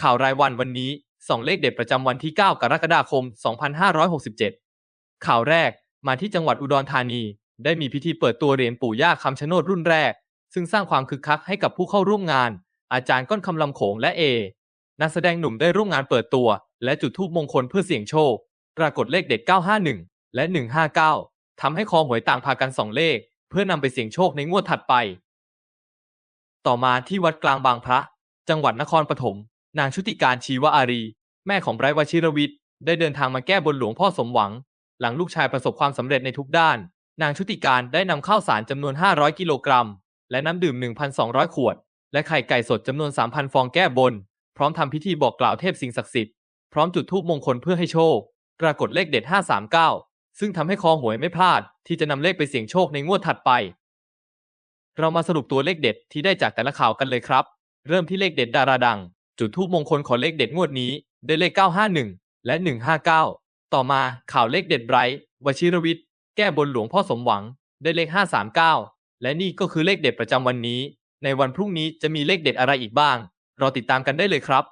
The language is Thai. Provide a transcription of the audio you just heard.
ข่าวรายวันวันนี้สองเลขเด็ดประจำวันที่ 9 กรกฎาคม 2567 ข่าวแรกมาที่จังหวัดอุดรธานี ได้มีพิธีเปิดตัวเหรียญปู่ย่าคำชะโนดรุ่นแรก ซึ่งสร้างความคึกคักให้กับผู้เข้าร่วมงาน อาจารย์ก้อนคำลำโขงและเอ นักแสดงหนุ่มได้ร่วมงานเปิดตัว และจุดธูปมงคลเพื่อเสี่ยงโชค ปรากฏเลขเด็ด 951 และ 159 ทำให้คอหวยต่างพากันสองเลข เพื่อนำไปเสี่ยงโชคในงวดถัดไป ต่อมาที่วัดกลางบางพระ จังหวัดนครปฐม นางชุติการชีวอารี แม่ของไบรท์วชิรวิทย์ได้เดินทางมาแก้บนหลวงพ่อสมหวัง หลังลูกชายประสบความสำเร็จในทุกด้าน นางชุติการได้นำข้าวสารจำนวน 500 กิโลกรัม และน้ำดื่ม 1,200 ขวด และไข่ไก่สดจำนวน 3,000 ฟองแก้บน พร้อมทำพิธีบอกกล่าวเทพสิ่งศักดิ์สิทธิ์ พร้อมจุดธูปมงคลเพื่อให้โชค ปรากฏเลขเด็ด 539 ซึ่งทำให้คอหวยไม่พลาด ที่จะนำเลขไปเสี่ยงโชคในงวดถัดไป เรามาสรุปตัวเลขเด็ดที่ได้จากแต่ละข่าวกันเลยครับ เริ่มที่เลขเด็ดดาราดัง จุดทูปมงคลขอเลขเด็ดงวดนี้ ได้เลข 951 และ 159 ต่อมาข่าวเลขเด็ดไบรท์วชิรวิทย์ แก้บนหลวงพ่อสมหวัง ได้เลข 539 และนี่ก็คือเลขเด็ดประจำวันนี้ ในวันพรุ่งนี้จะมีเลขเด็ดอะไรอีกบ้าง รอติดตามกันได้เลยครับ